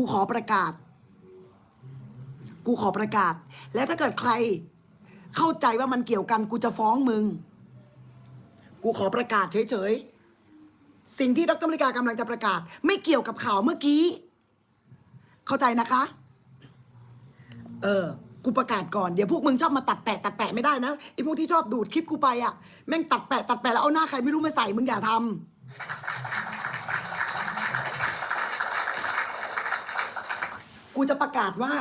กูขอประกาศ กูขอประกาศ แล้วถ้าเกิดใคร เข้าใจว่ามันเกี่ยวกันกูจะฟ้องมึง กูขอประกาศเฉยๆ สิ่งที่ดรมริกากำลังจะประกาศ ไม่เกี่ยวกับข่าวเมื่อกี้ เข้าใจนะคะ เออ กูประกาศก่อน เดี๋ยวพวกมึงชอบมาตัดแปะตัดแปะไม่ได้นะไอ้พวกที่ชอบดูดคลิปกูไปอะ แม่งตัดแปะตัดแปะแล้วเอาหน้าใครไม่รู้มาใส่มึงอย่าทำ กูจะประกาศว่า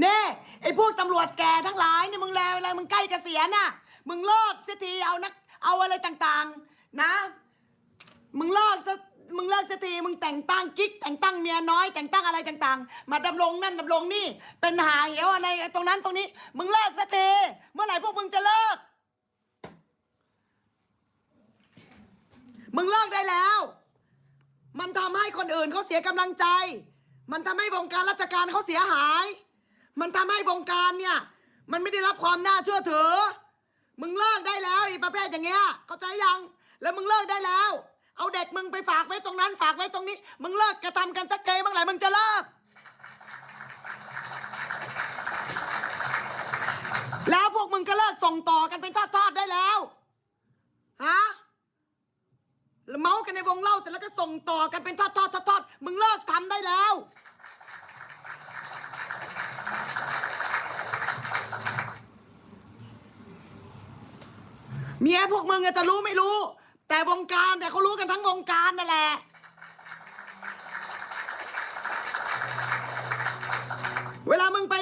เน่ไอ้พวกตำรวจแกทั้งหลายเนี่ยมึงแล้วอะไรมึงใกล้เกษียณน่ะ มึงเลิกเสียทีเอานักเอาอะไรต่างๆ นะ มึงเลิกจะมึงเลิกสตีมึงแต่งตั้งกิ๊กแต่งตั้งเมียน้อยแต่งตั้งอะไรต่างๆ มาดำรงนั่นดำรงนี่ เป็นหาเหวอะไรตรงนั้นตรงนี้ มึงเลิกสตรีเมื่อไหร่พวกมึงจะเลิก มึงเลิกได้แล้ว มันทำให้คนอื่นเขาเสียกำลังใจ มันทำให้วงการราชการเขาเสียหาย มันทำให้วงการเนี่ย มันไม่ได้รับความน่าเชื่อถือ มึงเลิกได้แล้วไอีประเภทอย่างเงี้ย เข้าใจยัง แล้วมึงเลิกได้แล้ว เอาเด็กมึงไปฝากไว้ตรงนั้น ฝากไว้ตรงนี้ มึงเลิกกระทำกันสักเกย์เมื่อไหร่มึงจะเลิก แล้วพวกมึงก็เลิกส่งต่อกันเป็นทอดๆได้แล้ว ฮะ เมาส์กันในวงเล่าเสร็จแล้วก็ส่งต่อกันเป็นทอดๆทอดๆมึงเลิกทำได้แล้ว เมียพวกมึงจะรู้ไม่รู้ แต่วงการแต่ยเขารู้กันทั้งวงการนั่นแหละเวลามึงไป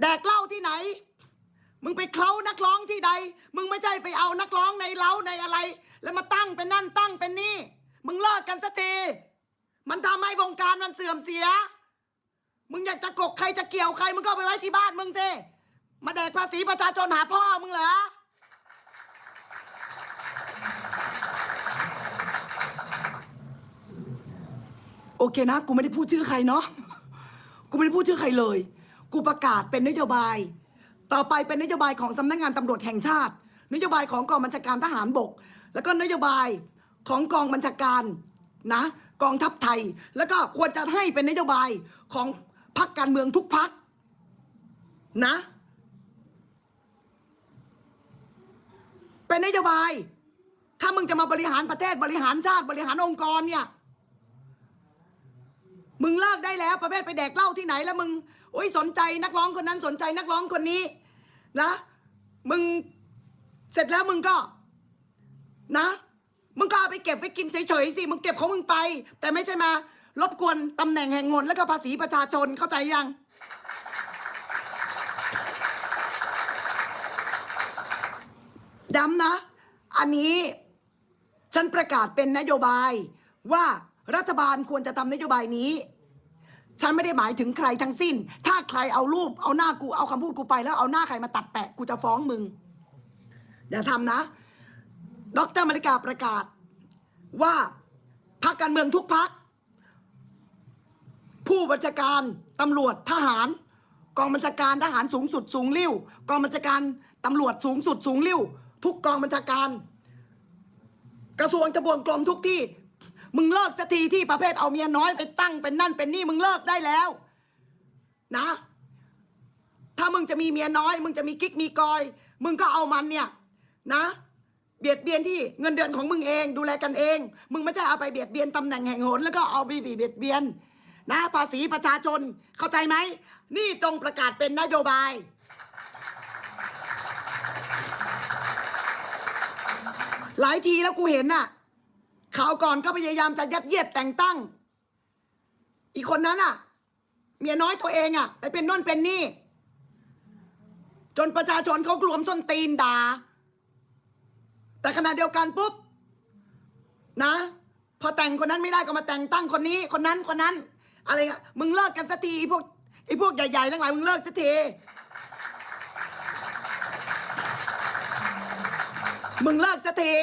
แดกเหล้าที่ไหน มึงไปเคล้านักร้องที่ใด มึงไม่ใช่ไปเอานักร้องในเล้าในอะไร แล้วมาตั้งเป็นนั่นตั้งเป็นนี่ มึงเลิกกันสักที มันทำให้วงการมันเสื่อมเสีย มึงอยากจะกกใครจะเกี่ยวใคร มึงก็ไปไว้ที่บ้านมึงสิ มาแดกภาษีประชาชนหาพ่อมึงเหรอ โอเคนะ กูไม่ได้พูดชื่อใครเนาะ กูไม่ได้พูดชื่อใครเลย กูประกาศเป็นนโยบาย ต่อไปเป็นนโยบายของสำนักงานตำรวจแห่งชาติ นโยบายของกองบัญชาการทหารบก แล้วก็นโยบายของกองบัญชาการนะกองทัพไทย แล้วก็ควรจะให้เป็นนโยบายของพรรคการเมืองทุกพรรคนะ เป็นนโยบาย ถ้ามึงจะมาบริหารประเทศบริหารชาติบริหารองค์กรเนี่ย มึงเลิกได้แล้วประเภทไปแดกเหล้าที่ไหนแล้วมึง โอ้ยสนใจนักร้องคนนั้นสนใจนักร้องคนนี้นะมึงเสร็จแล้วมึงก็ นะ มึงก็เอาไปเก็บไว้กินเฉยๆสิมึงเก็บของมึงไป แต่ไม่ใช่มา รบกวนตำแหน่งแห่งหนแล้วก็ภาษีประชาชนเข้าใจยังย้ำนะ อันนี้ฉันประกาศเป็นนโยบายว่ารัฐบาลควรจะทำนโยบายนี้ ฉันไม่ได้หมายถึงใครทั้งสิ้น ถ้าใครเอารูป เอาหน้ากู เอาคำพูดกูไปแล้วเอาหน้าใครมาตัดแปะ กูจะฟ้องมึง อย่าทำนะ ดรมาริกาประกาศ ว่าพรรคการเมืองทุกพรรคผู้บัญชาการตำรวจทหาร กองบัญชาการทหารสูงสุดสูงลิ่วกองบัญชาการตำรวจสูงสุดสูงลิ่วทุกกองบัญชาการ กระทรวงทบวงกรมทุกที่ มึงเลิกสักทีที่ประเภทเอาเมียน้อยไปตั้งเป็นนั่นเป็นนี่มึงเลิกได้แล้ว นะ ถ้ามึงจะมีเมียน้อย มึงจะมีกิ๊กมีกอย มึงก็เอามันเนี่ย นะเบียดเบียนที่เงินเดือนของมึงเอง ดูแลกันเอง มึงไม่ใช่เอาไปเบียดเบียนตำแหน่งแห่งหนแล้วก็เอาไปเบียดเบียน นะภาษีประชาชนเข้าใจไหมนี่จงประกาศเป็นนโยบาย หลายทีแล้วกูเห็นน่ะ ข่าวก่อนก็พยายามจะยัดเยียดแต่งตั้ง อีกคนนั้นอะ เมียน้อยตัวเองอะ ไปเป็นน่นเป็นนี่ จนประชาชนเขากลวมส้นตีนด่า แต่ขณะเดียวกันปุ๊บ นะ พอแต่งคนนั้นไม่ได้ก็มาแต่งตั้งคนนี้ คนนั้นคนนั้น อะไรเงี้ยมึงเลิกกันสักทีไอ้พวกไอ้พวกใหญ่ๆทั้งหลายมึงเลิกสักที มึงเลิกสักที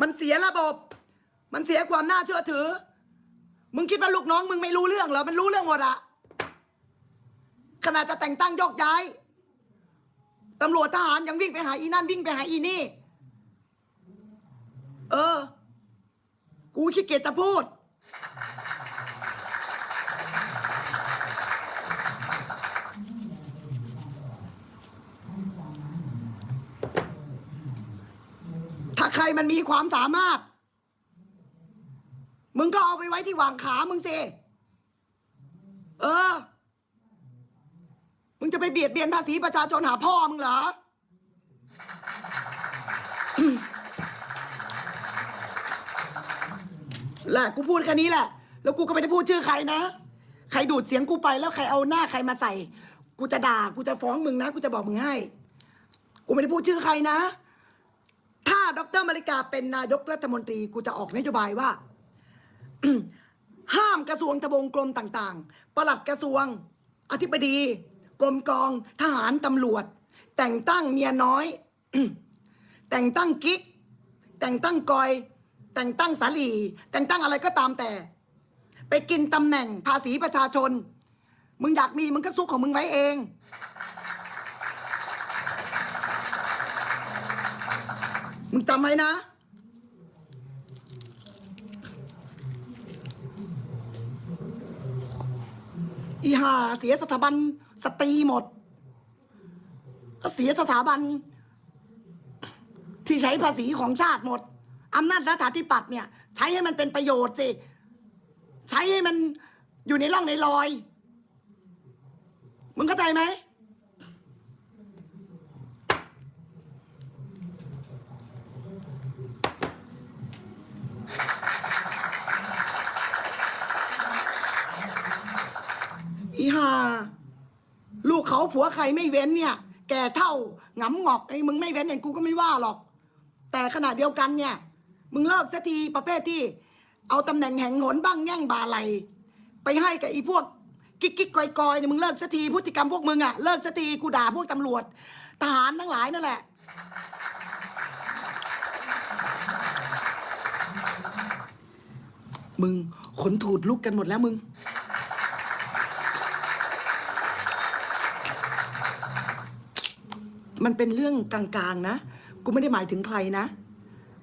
มันเสียระบบ มันเสียความน่าเชื่อถือ มึงคิดว่าลูกน้อง มึงไม่รู้เรื่องเหรอ มันรู้เรื่องหมดอะขนาดจะแต่งตั้งยกย้ายตำรวจทหารยังวิ่งไปหาอีนั่นวิ่งไปหาอีนี่ เออ กูขี้เกียจจะพูด มันมีความสามารถ มึงก็เอาไปไว้ที่หว่างขามึงสิเออ มึงจะไปเบียดเบียนภาษีประชาชนหาพ่อมึงเหรอ แหละกูพูดแค่นี้แหละ แล้วกูก็ไม่ได้พูดชื่อใครนะ ใครดูดเสียงกูไปแล้วใครเอาหน้าใครมาใส่ กูจะด่า กูจะฟ้องมึงนะ กูจะบอกมึงให้ กูไม่ได้พูดชื่อใครนะ ดรมาริกาเป็นนายกรัฐมนตรีกูจะออกนโยบายว่า ห้ามกระทรวงทบวงกรมต่างๆปลัดกระทรวง อธิบดี กรมกองทหารตำรวจ แต่งตั้งเมียน้อย แต่งตั้งกิ๊ก แต่งตั้งกอย แต่งตั้งสาลี แต่งตั้งอะไรก็ตามแต่ ไปกินตำแหน่งภาษีประชาชน มึงอยากมีมึงก็ซุกของมึงไว้เอง มึงจำไว้นะ อีห่าเสียสถาบันสตรีหมด เสียสถาบัน ที่ใช้ภาษีของชาติหมดอำนาจรัฐาธิปัตย์เนี่ย ใช้ให้มันเป็นประโยชน์สิ ใช้ให้มันอยู่ในร่องในรอย มึงเข้าใจไหม อีห่าลูกเขาผัวใครไม่เว้นเนี่ย แก่เท่าหงำงอกไอ้มึงไม่เว้นเองกูก็ไม่ว่าหรอก แต่ขณะเดียวกันเนี่ย มึงเลิกสักทีประเภทที่ เอาตำแหน่งแห่งหนบ้างแย่งบาไหลไปให้กับอีพวกกิ๊กกิ๊กกอยกอยเนี่ยมึงเลิกสักทีพฤติกรรมพวกมึงอะเลิกสักทีกูด่าพวกตำรวจทหารทั้งหลายนั่นแหละ มึงขนถูดลุกกันหมดแล้วมึง มันเป็นเรื่องกลางๆนะ กูไม่ได้หมายถึงใครนะ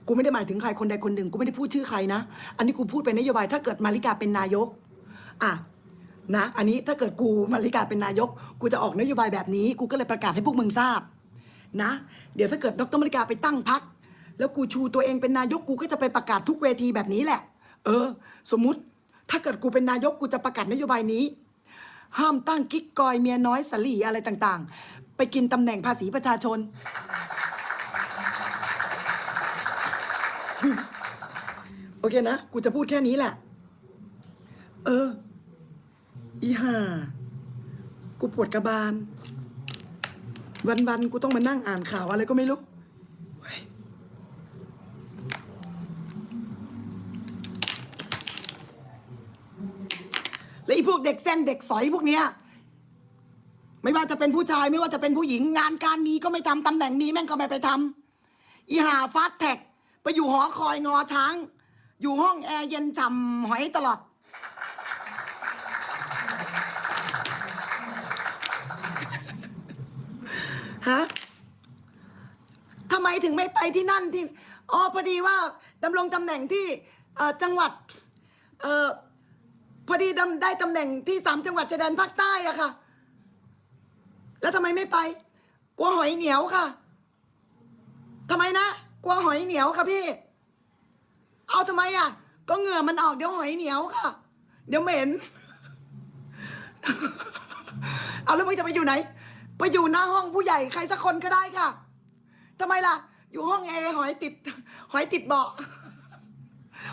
กูไม่ได้หมายถึงใครคนใดคนหนึ่ง กูไม่ได้พูดชื่อใครนะ อันนี้กูพูดเป็นนโยบายถ้าเกิดมาริกาเป็นนายก อะนะ อันนี้ถ้าเกิดกูมาริกาเป็นนายก กูจะออกนโยบายแบบนี้ กูก็เลยประกาศให้พวกมึงทราบนะ เดี๋ยวถ้าเกิดดรมาริกาไปตั้งพัก แล้วกูชูตัวเองเป็นนายก กูก็จะไปประกาศทุกเวทีแบบนี้แหละ เออ สมมุติ ถ้าเกิดกูเป็นนายก กูจะประกาศนโยบายนี้ห้ามตั้งกิ๊กกอยเมียน้อยสลีอะไรต่างๆ ไปกินตำแหน่งภาษีประชาชน โอเคนะ กูจะพูดแค่นี้แหละ เออ อีห่า กูปวดกระบาล วันๆ กูต้องมานั่งอ่านข่าวอะไรก็ไม่รู้แล้วไอ้พวกเด็กเส้นเด็กสอยพวกเนี้ย ไม่ว่าจะเป็นผู้ชายไม่ว่าจะเป็นผู้หญิงงานการมีก็ไม่ทำตำแหน่งมีแม่งก็ไม่ไปทำอีหาฟาสแท็กไปอยู่หอคอยงอช้าง อยู่ห้องแอร์เย็นฉ่ำหอยตลอด ฮะทำไมถึงไม่ไปที่นั่นที่อ๋อพอดีว่าดำรงตำแหน่งที่จังหวัดเออพอดีดำได้ตำแหน่งที่สามจังหวัดชายแดนภาคใต้อะค่ะ แล้วทำไมไม่ไป กลัวหอยเหนียวค่ะทำไมนะกลัวหอยเหนียวค่ะพี่ เอาทำไมอะ ก็เหงื่อมันออกเดี๋ยวหอยเหนียวค่ะ เดี๋ยวเหม็น เอาแล้วมึงจะไปอยู่ไหน ไปอยู่หน้าห้องผู้ใหญ่ใครสักคนก็ได้ค่ะทำไมล่ะ อยู่ห้องเอหอยติด หอยติดเบาะ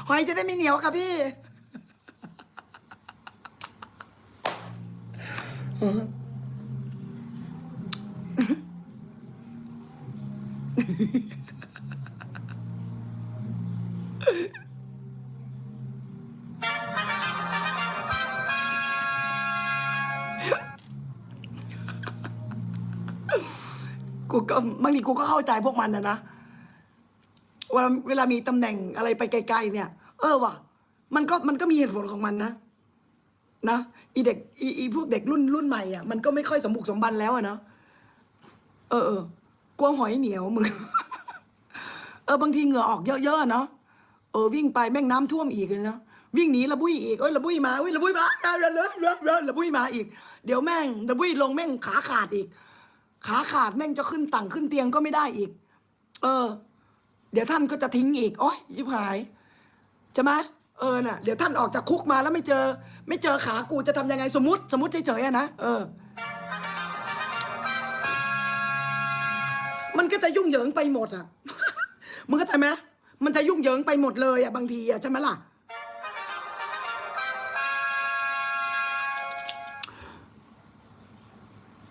หอยจะได้ไม่เหนียวค่ะพี่ กูก็บางทีกูก็เข้าใจพวกมันนะนะเวลาเวลามีตำแหน่งอะไรไปไกลๆเนี่ย เออว่ะ มันก็มันก็มีเหตุผลของมันนะ นะอีเด็กอีอีพวกเด็กรุ่นรุ่นใหม่อะมันก็ไม่ค่อยสมบุกสมบันแล้วอะเนาะ เออเออกลัวหอยเหนียวมึง เออบางทีเหงื่อออกเยอะๆเนาะ เออวิ่งไปแม่งน้ำท่วมอีกเลยเนาะวิ่งหนีระบุยอีกเอ้ยระบุยมาเอ้ยระบุยมาเร็วเร็วเร็วเร็วเร็วระบุยมาอีก เดี๋ยวแม่งระบุยลงแม่งขาขาดอีก ขาขาดแม่งจะขึ้นต่างขึ้นเตียงก็ไม่ได้อีก เออ เดี๋ยวท่านก็จะทิ้งอีกโอ๊ยยิบหายใช่ไหมเออน่ะเดี๋ยวท่านออกจากคุกมาแล้วไม่เจอ ไม่เจอขากูจะทำยังไงสมมติ สมมติเฉยๆนะเออ ก็จะยุ่งเหยิงไปหมดอะมึงเข้าใจไหมมันจะยุ่งเหยิงไปหมดเลยอะบางทีอะใช่ไหมล่ะ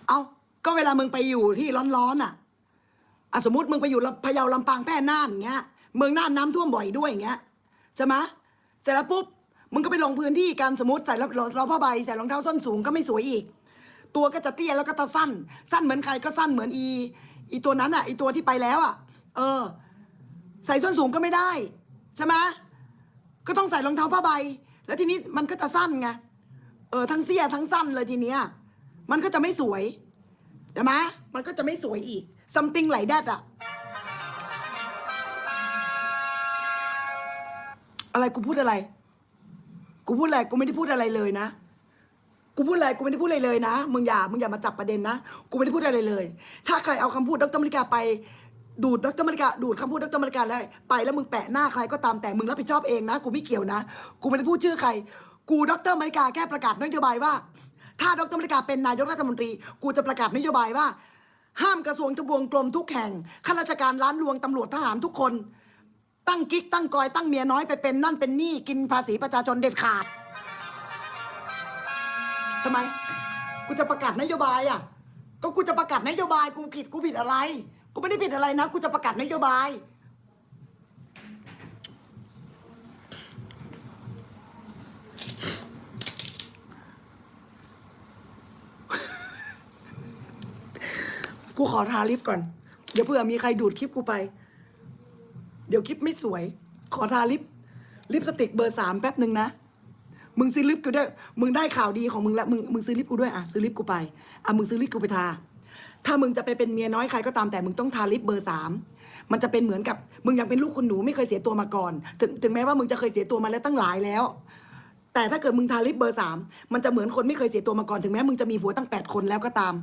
เอาก็เวลามึงไปอยู่ที่ร้อนๆอะอะสมมติมึงไปอยู่ลำพะเยาลำปางแพร่น่านอย่างเงี้ย เมืองน่านน้ำท่วมบ่อยด้วยอย่างเงี้ยใช่ไหมเสร็จแล้วปุ๊บมึงก็ไปลงพื้นที่กันสมมติใส่รองรองผ้าใบใส่รองเท้าส้นสูงก็ไม่สวยอีก ตัวก็จะเตี้ยแล้วก็จะสั้น สั้นเหมือนใครก็สั้นเหมือนอี อีตัวนั้นอะอีตัวที่ไปแล้วอะ เออ ใส่ส้นสูงก็ไม่ได้ ใช่ไหมก็ต้องใส่รองเท้าผ้าใบ แล้วทีนี้มันก็จะสั้นไงเออทั้งเสี้ยทั้งสั้นเลยทีเนี้ยมันก็จะไม่สวยใช่ไหมมันก็จะไม่สวยอีก something like that อะอะไรกูพูดอะไร กูพูดอะไรกูไม่ได้พูดอะไรเลยนะ กูพูดอะไรกูไม่ได้พูดอะไรเลยนะ มึงอย่า มึงอย่ามาจับประเด็นนะ กูไม่ได้พูดอะไรเลย ถ้าใครเอาคำพูดดรมริกาไป ดูดดรมริกาดูดคำพูดดรมริกาได้ไปแล้วมึงแปะหน้าใครก็ตามแต่มึงรับผิดชอบเองนะ กูไม่เกี่ยวนะ กูไม่ได้พูดชื่อใคร กูดรมริกาแค่ประกาศนโยบายว่า ถ้าดรมริกาเป็นนายกรัฐมนตรี กูจะประกาศนโยบายว่า ห้ามกระทรวงทบวงกรมทุกแห่งข้าราชการร้านรวงตำรวจทหารทุกคน ตั้งกิ๊กตั้งกอยตั้งเมียน้อยไปเป็นนั่นเป็นนี่กินภาษีประชาชนเด็ดขาด ทำไม กูจะประกาศนโยบายอะ ก็กูจะประกาศนโยบาย กูผิด กูผิดอะไร กูไม่ได้ผิดอะไรนะ กูจะประกาศนโยบาย กูขอทาลิปก่อน เดี๋ยวเผื่อมีใครดูดคลิปกูไป เดี๋ยวคลิปไม่สวย ขอทาลิป ลิปสติกเบอร์สามแป๊บหนึ่งนะ มึงซื้อลิปกูด้วย มึงได้ข่าวดีของมึงแล้ว มึงมึงซื้อลิปกูด้วยอะซื้อลิปกูไป อะมึงซื้อลิปกูไปทา ถ้ามึงจะไปเป็นเมียน้อยใครก็ตามแต่มึงต้องทาลิปเบอร์สามมันจะเป็นเหมือนกับ มึงยังเป็นลูกคุณหนูไม่เคยเสียตัวมาก่อน ถึงถึงแม้ว่ามึงจะเคยเสียตัวมาแล้วตั้งหลายแล้ว แต่ถ้าเกิดมึงทาลิปเบอร์สามมันจะเหมือนคนไม่เคยเสียตัวมาก่อน ถึงแม้มึงจะมีผัวตั้งแปดคนแล้วก็ตาม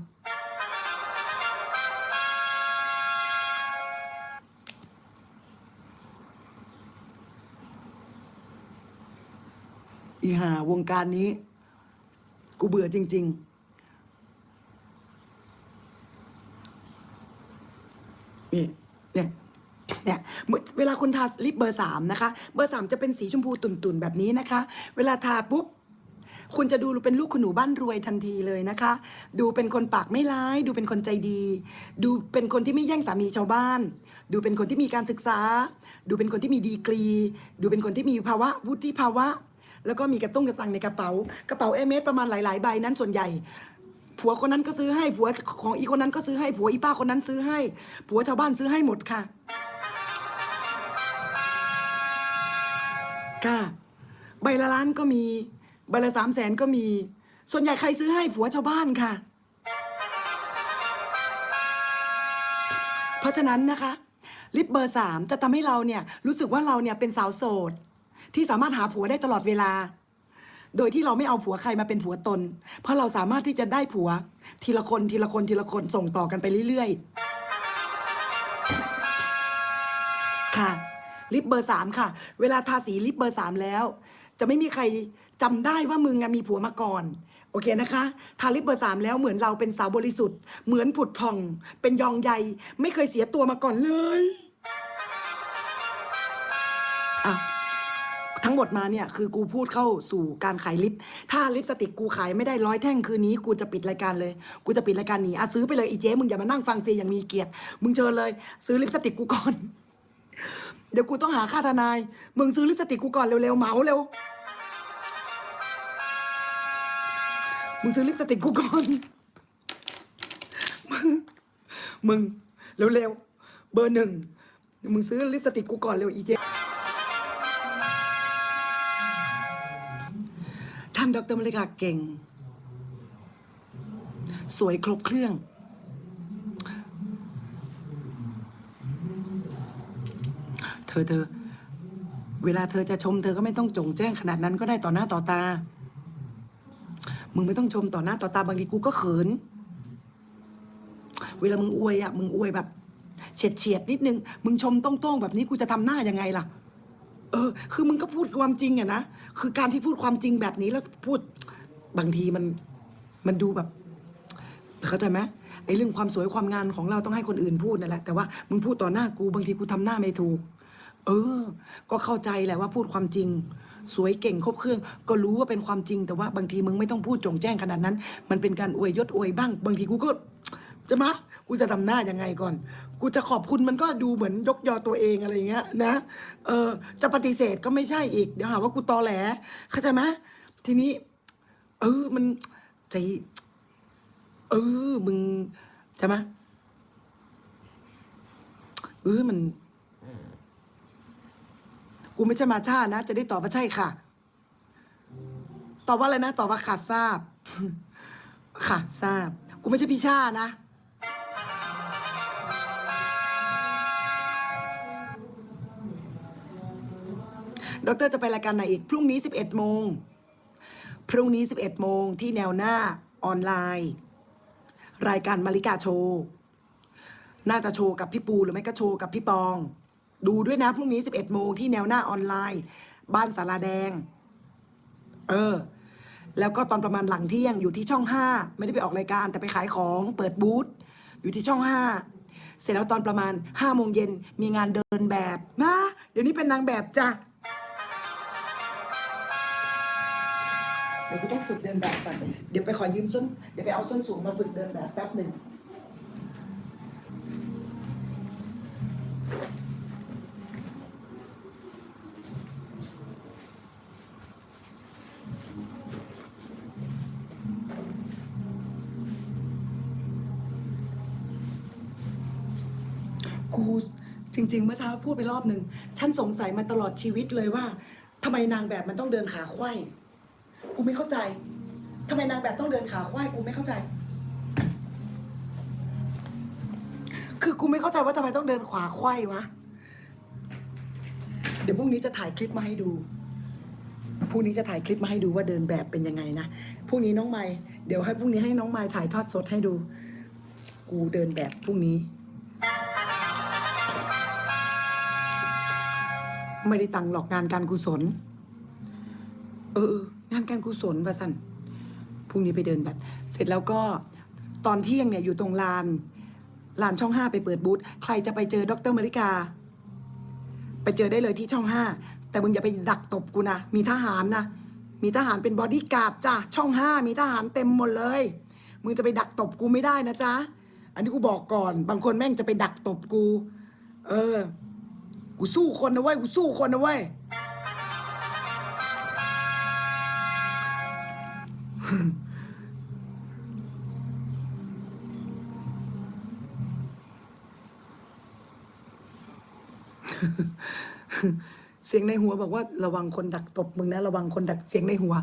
อีหาวงการนี้ กูเบื่อจริง ๆนี่เนี่ยเนี่ยเวลาคุณทาลิปเบอร์สามนะคะ เบอร์สามจะเป็นสีชมพูตุ่นๆแบบนี้นะคะ เวลาทาปุ๊บ คุณจะดูเป็นลูกคุณหนูบ้านรวยทันทีเลยนะคะ ดูเป็นคนปากไม่ร้าย ดูเป็นคนใจดี ดูเป็นคนที่ไม่แย่งสามีชาวบ้าน ดูเป็นคนที่มีการศึกษา ดูเป็นคนที่มีดีกรี ดูเป็นคนที่มีภาวะวุฒิภาวะ แล้วก็มีกระตุ้งกระตังในกระเป๋า กระเป๋าเอเมสประมาณหลายๆใบนั้นส่วนใหญ่ ผัวคนนั้นก็ซื้อให้ผัวของอีคนนั้นก็ซื้อให้ผัวอีป้าคนนั้นซื้อให้ ผัวชาวบ้านซื้อให้หมดค่ะค่ะใบละล้านก็มีใบละสามแสนก็มี ส่วนใหญ่ใครซื้อให้ผัวชาวบ้านค่ะ เพราะฉะนั้นนะคะลิปเบอร์สามจะทำให้เราเนี่ยรู้สึกว่าเราเนี่ยเป็นสาวโสด ที่สามารถหาผัวได้ตลอดเวลา โดยที่เราไม่เอาผัวใครมาเป็นผัวตน เพราะเราสามารถที่จะได้ผัว ทีละคนทีละคนทีละคนส่งต่อกันไปเรื่อยๆ ค่ะ ลิปเบอร์สามค่ะ เวลาทาสีลิปเบอร์สามแล้ว จะไม่มีใครจำได้ว่ามึงมีผัวมาก่อนโอเคนะคะ ทาลิปเบอร์สามแล้วเหมือนเราเป็นสาวบริสุทธิ์ เหมือนผุดผ่อง เป็นยองใย ไม่เคยเสียตัวมาก่อนเลย ทั้งหมดมาเนี่ยคือกูพูดเข้าสู่การขายลิป ถ้าลิปสติกกูขายไม่ได้ร้อยแท่งคืนนี้กูจะปิดรายการเลย กูจะปิดรายการหนีอะซื้อไปเลยอีเจ๊มึงอย่ามานั่งฟังฟรีอย่างมีเกียรติ มึงเชิญเลย ซื้อลิปสติกกูก่อน เดี๋ยวกูต้องหาค่าทนาย มึงซื้อลิปสติกกูก่อนเร็วๆเหมาเร็ว มึงซื้อลิปสติกกูก่อน มึง มึงเร็วๆเบอร์หนึ่งมึงซื้อลิปสติกกูก่อนเร็วอีเจ ดรมริกาเก่ง สวยครบเครื่อง เธอเธอ เวลาเธอจะชม เธอก็ไม่ต้องจงแจ้งขนาดนั้นก็ได้ต่อหน้าต่อตา มึงไม่ต้องชมต่อหน้าต่อตาบางทีกูก็เขิน เวลามึงอวยอะมึงอวยแบบเฉียดเฉียดนิดนึง มึงชมต้องๆแบบนี้กูจะทำหน้ายังไงล่ะ เออ คือมึงก็พูดความจริงอะนะ คือการที่พูดความจริงแบบนี้แล้วพูดบางทีมันมันดูแบบเข้าใจไหมไอ้เรื่องความสวยความงามของเราต้องให้คนอื่นพูดนั่นแหละ แต่ว่ามึงพูดต่อหน้ากูบางทีกูทำหน้าไม่ถูก เออ ก็เข้าใจแหละว่าพูดความจริง สวยเก่งครบเครื่อง ก็รู้ว่าเป็นความจริง แต่ว่าบางทีมึงไม่ต้องพูดจงแจ้งขนาดนั้น มันเป็นการอวยยศอวยบ้าง บางทีกูก็จะมา กูจะทำหน้ายังไงก่อน กูจะขอบคุณมันก็ดูเหมือนยกยอตัวเองอะไรอย่างเงี้ยนะ เออจะปฏิเสธก็ไม่ใช่อีกเดี๋ยวหาว่ากูตอแหลเข้าใจไหมทีนี้ เออมันใจเออมึงใช่ไหมเออมัน กูไม่ใช่มาชานะ จะได้ตอบว่าใช่ค่ะ ตอบว่าอะไรนะ ตอบว่าขาดทราบ ค่ะทราบ กูไม่ใช่พี่ชานะ ดรจะไปรายการไหนอีก พรุ่งนี้ 11 โมง พรุ่งนี้ 11 โมงที่แนวหน้าออนไลน์ รายการมาริกาโชว์น่าจะโชว์กับพี่ปูหรือไม่ก็โชว์กับพี่ปอง ดูด้วยนะพรุ่งนี้ 11 โมงที่แนวหน้าออนไลน์ บ้านสาราแดง เออ แล้วก็ตอนประมาณหลังเที่ยงอยู่ที่ช่องห้าไม่ได้ไปออกรายการแต่ไปขายของเปิดบูธอยู่ที่ช่องห้าเสร็จแล้วตอนประมาณห้าโมงเย็นมีงานเดินแบบนะ เดี๋ยวนี้เป็นนางแบบจ้ะ เดี๋ยวกูต้องฝึกเดินแบบก่อน เดี๋ยวไปขอยืมส้น เดี๋ยวไปเอาส้นสูงมาฝึกเดินแบบแป๊บหนึ่งกูจริง ๆ เมื่อเช้าพูดไปรอบหนึ่ง ฉันสงสัยมาตลอดชีวิตเลยว่าทำไมนางแบบมันต้องเดินขาไขว้ กูไม่เข้าใจทำไมนางแบบต้องเดินขาไขว้กูไม่เข้าใจ คือกูไม่เข้าใจว่าทำไมต้องเดินขวาไขว้วะ เดี๋ยวพรุ่งนี้จะถ่ายคลิปมาให้ดูพรุ่งนี้จะถ่ายคลิปมาให้ดูว่าเดินแบบเป็นยังไงนะพรุ่งนี้น้องไม้เดี๋ยวให้พรุ่งนี้ให้น้องไม้ถ่ายทอดสดให้ดู กูเดินแบบพรุ่งนี้ ไม่ได้ตังหรอกงานการกุศล เออ งานการกุศลว่าสันพรุ่งนี้ไปเดินแบบ เสร็จแล้วก็ตอนเที่ยงเนี่ยอยู่ตรงลานลานช่องห้าไปเปิดบูธใครจะไปเจอดรมาริกา ไปเจอได้เลยที่ช่องห้าแต่มึงอย่าไปดักตบกูนะ มีทหารนะ มีทหารเป็นบอดี้การ์ดจ้ะช่องห้ามีทหารเต็มหมดเลย มึงจะไปดักตบกูไม่ได้นะจ๊ะ อันนี้กูบอกก่อน บางคนแม่งจะไปดักตบกู เออ กูสู้คนนะเว้ย กูสู้คนนะเว้ย เสียงในหัวบอกว่าระวังคนดักตบมึงนะระวังคนดักเสียงในหัว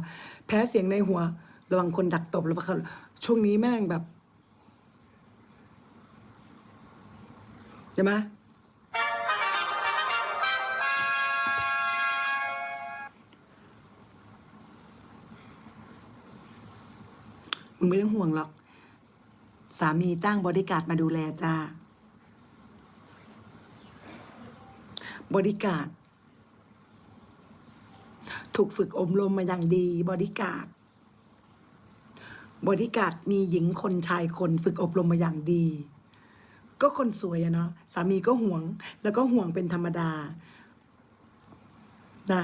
แพ้เสียงในหัว ระวังคนดักตบแล้วเขาช่วงนี้แม่งแบบใช่ไหมมึงไม่ต้องห่วงหรอก สามีจ้างบริการดมาดูแลจ้า บริการดถูกฝึกอบรมมาอย่างดีบริการดบริการดมีหญิงคนชายคนฝึกอบรมมาอย่างดี ก็คนสวยอะเนาะสามีก็ห่วง แล้วก็ห่วงเป็นธรรมดานะ